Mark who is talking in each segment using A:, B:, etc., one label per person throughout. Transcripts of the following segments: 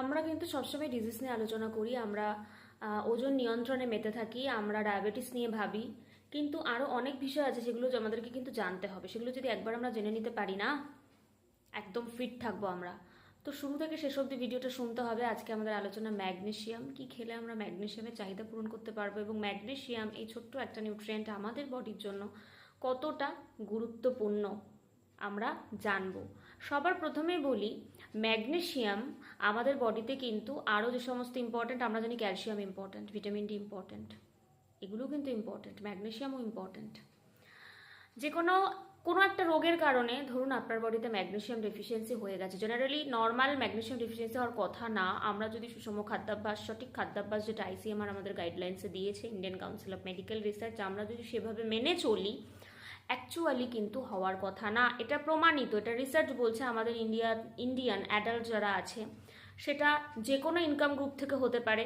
A: আমরা কিন্তু সবসময় ডিজিজ নিয়ে আলোচনা করি, আমরা ওজন নিয়ন্ত্রণে মেতে থাকি, আমরা ডায়াবেটিস নিয়ে ভাবি, কিন্তু আরও অনেক বিষয় আছে সেগুলো আমাদেরকে কিন্তু জানতে হবে। সেগুলো যদি একবার আমরা জেনে নিতে পারি না, একদম ফিট থাকব আমরা। তো শুরু থেকে শেষ অবধি ভিডিওটা শুনতে হবে। আজকে আমাদের আলোচনা ম্যাগনেশিয়াম। কি খেলে আমরা ম্যাগনেশিয়ামের চাহিদা পূরণ করতে পারব এবং ম্যাগনেশিয়াম, এই ছোট্ট একটা নিউট্রিয়েন্ট আমাদের বডির জন্য কতটা গুরুত্বপূর্ণ? আমরা জানব। সবার প্রথমে বলি ম্যাগনেশিয়াম আমাদের বডিতে কিন্তু আরও যে সমস্ত ইম্পর্ট্যান্ট আমরা জানি calcium important vitamin D important এগুলো কিন্তু ইম্পর্ট্যান্ট ম্যাগনেশিয়ামও ইম্পর্ট্যান্ট যে কোনো কোনো একটা রোগের কারণে ধরুন আপনার বডিতে ম্যাগনেশিয়াম ডেফিসিয়েন্সি হয়ে গেছে। জেনারেলি নর্মাল ম্যাগনেশিয়াম ডেফিসিয়েন্সি হওয়ার কথা না। আমরা যদি সুষম খাদ্যাভ্যাস, সঠিক খাদ্যাভ্যাস, যেটা আইসিএমআর আমাদের গাইডলাইন্সে দিয়েছে Indian council of medical research আমরা যদি সেভাবে মেনে চলি অ্যাকচুয়ালি কিন্তু হওয়ার কথা না। এটা প্রমাণিত, এটা রিসার্চ বলছে আমাদের ইন্ডিয়া ইন্ডিয়ান অ্যাডাল্ট যারা আছে, সেটা যে কোনো ইনকাম গ্রুপ থেকে হতে পারে।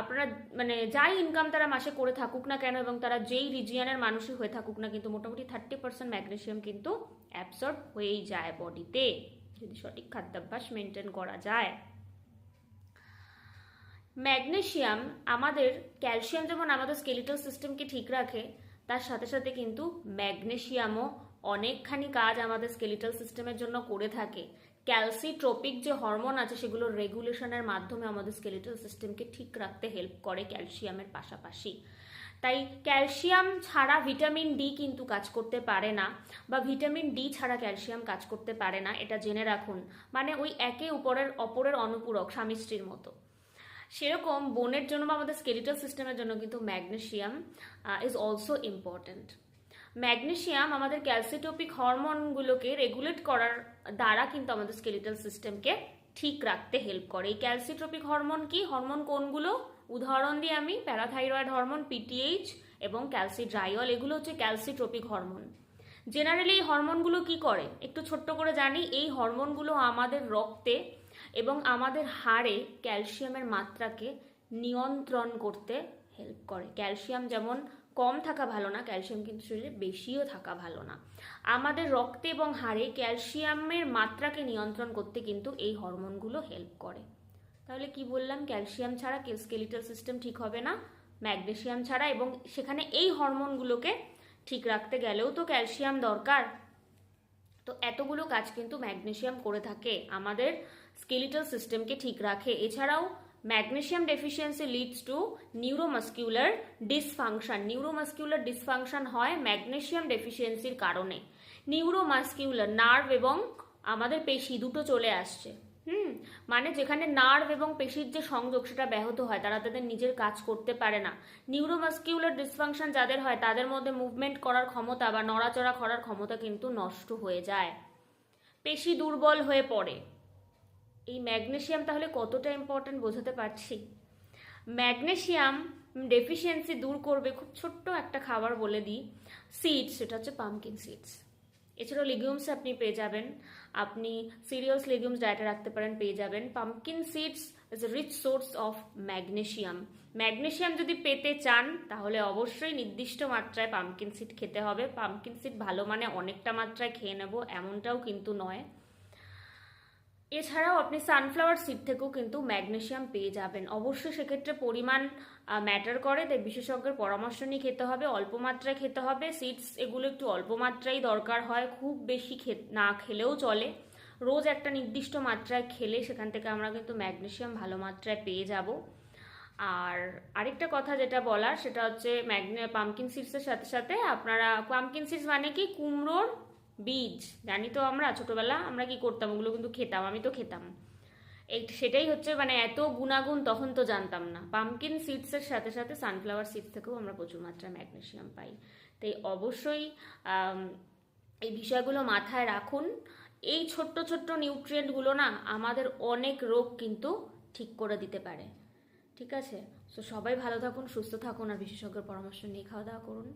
A: আপনারা মানে যাই ইনকাম তারা মাসে করে থাকুক না কেন এবং তারা যেই রিজিয়ানের মানুষই হয়ে থাকুক না কিন্তু মোটামুটি থার্টি পার্সেন্ট ম্যাগনেশিয়াম কিন্তু অ্যাবসর্ব হয়েই যায় বডিতে যদি সঠিক খাদ্যাভ্যাস মেনটেন করা যায়। ম্যাগনেশিয়াম আমাদের ক্যালসিয়াম যেমন আমাদের স্কেলিটাল সিস্টেমকে ঠিক রাখে তার সাথে সাথে কিন্তু ম্যাগনেশিয়ামও অনেকখানি কাজ আমাদের স্কেলিটাল সিস্টেমের জন্য করে থাকে। ক্যালসিট্রোপিক যে হরমোন আছে, সেগুলো রেগুলেশনের মাধ্যমে আমাদের স্কেলিটাল সিস্টেমকে ঠিক রাখতে হেল্প করে ক্যালসিয়ামের পাশাপাশি। তাই ক্যালসিয়াম ছাড়া ভিটামিন ডি কিন্তু কাজ করতে পারে না, বা ভিটামিন ডি ছাড়া ক্যালসিয়াম কাজ করতে পারে না, এটা জেনে রাখুন। মানে ওই একে উপরের, অপরের অনুপূরক স্বামী স্ত্রীর মতো। সেরকম বোনের জন্য বা আমাদের স্কেলিটাল সিস্টেমের জন্য কিন্তু magnesium is also important magnesium আমাদের ক্যালসিটোপিক হরমোনগুলোকে রেগুলেট করার দ্বারা কিন্তু আমাদের স্কেলিটাল সিস্টেমকে ঠিক রাখতে হেল্প করে। এই ক্যালসিট্রপিক হরমোন কি? হরমোন কোনগুলো? উদাহরণ দিয়ে আমি প্যারাথাইরয়েড হরমোন পিটিএইচ এবং ক্যালসিড্রাইল এগুলো হচ্ছে ক্যালসিট্রপিক হরমোন জেনারেলি এই হরমোনগুলো কি করে? একটু ছোট্ট করে জানি, এই হরমোনগুলো আমাদের রক্তে এবং আমাদের হাড়ে ক্যালসিয়ামের মাত্রাকে নিয়ন্ত্রণ করতে হেল্প করে। ক্যালসিয়াম যেমন কম থাকা ভালো না, ক্যালসিয়াম কিন্তু শরীরে বেশিও থাকা ভালো না। আমাদের রক্তে এবং হাড়ে ক্যালসিয়ামের মাত্রাকে নিয়ন্ত্রণ করতে কিন্তু এই হরমোনগুলো হেল্প করে। তাহলে কি বললাম? ক্যালসিয়াম ছাড়া স্কেলিটাল সিস্টেম ঠিক হবে না, ম্যাগনেসিয়াম ছাড়া এবং সেখানে এই হরমোনগুলোকে ঠিক রাখতে গেলেও তো ক্যালসিয়াম দরকার। তো এতগুলো কাজ কিন্তু ম্যাগনেসিয়াম করে থাকে। আমাদের স্কেলিটাল সিস্টেমকে ঠিক রাখে। এছাড়াও magnesium deficiency leads to neuromuscular dysfunction. Neuromuscular dysfunction হয় ম্যাগনেসিয়াম ডেফিসিয়েন্সির কারণে। নিউরোমাস্কিউলার, নার্ভ এবং আমাদের পেশি দুটো চলে আসছে। হুম? মানে যেখানে নার্ভ এবং পেশির যে সংযোগ সেটা ব্যাহত হয়, তারা তাদের নিজের কাজ করতে পারে না। নিউরোমাস্কিউলার ডিসফাংশন যাদের হয়, তাদের মধ্যে মুভমেন্ট করার ক্ষমতা বা নড়াচড়া করার ক্ষমতা কিন্তু নষ্ট হয়ে যায়। পেশি দুর্বল হয়ে পড়ে। এই ম্যাগনেশিয়াম তাহলে কতটা ইম্পর্ট্যান্ট বোঝাতে পারছি? ম্যাগনেশিয়াম ডেফিসিয়েন্সি দূর করবে, খুব ছোট্ট একটা খাবার বলে দিই সিডস সেটা হচ্ছে পামকিন সিডস এছাড়াও লিগিউমস আপনি পেয়ে যাবেন, আপনি সিরিয়ালস লিগিউমস ডায়েটে রাখতে পারেন, পেয়ে যাবেন। Pumpkin seeds is a rich source of magnesium magnesium যদি পেতে চান, তাহলে অবশ্যই নির্দিষ্ট মাত্রায় পামকিন সিড খেতে হবে। পামকিন সিড ভালো মানে অনেকটা মাত্রায় খেয়ে নেব, এমনটাও কিন্তু নয়। এছাড়াও আপনি সানফ্লাওয়ার সিড থেকেও কিন্তু ম্যাগনেশিয়াম পেয়ে যাবেন। অবশ্যই সেক্ষেত্রে পরিমাণ ম্যাটার করে, তাই বিশেষজ্ঞের পরামর্শ নিয়ে খেতে হবে, অল্প মাত্রায় খেতে হবে। সিডস এগুলো একটু অল্প মাত্রায় দরকার হয়, খুব বেশি না খেলেও চলে। রোজ একটা নির্দিষ্ট মাত্রায় খেলে সেখান থেকে আমরা কিন্তু ম্যাগনেসিয়াম ভালো মাত্রায় পেয়ে যাব। আর আরেকটা কথা যেটা বলার, সেটা হচ্ছে ম্যাগনে পামকিন সিডসের সাথে সাথে আপনারা পামকিন সিডস মানে কি? কুমড়োর বীজ, জানি তো আমরা ছোটবেলা আমরা কি করতাম, ওগুলো কিন্তু খেতাম, আমি তো খেতাম। এই সেটাই হচ্ছে মানে এত গুণাগুণ তখন তো জানতাম না। পামকিন সিডসের সাথে সাথে সানফ্লাওয়ার সিডস থেকেও আমরা প্রচুর মাত্রায় ম্যাগনেশিয়াম পাই। তাই অবশ্যই এই বিষয়গুলো মাথায় রাখুন। এই ছোট্ট ছোট্ট নিউট্রিয়েন্টগুলো না আমাদের অনেক রোগ কিন্তু ঠিক করে দিতে পারে। ঠিক আছে? তো সবাই ভালো থাকুন, সুস্থ থাকুন, আর বিশেষজ্ঞের পরামর্শ নিয়ে খাওয়া দাওয়া করুন।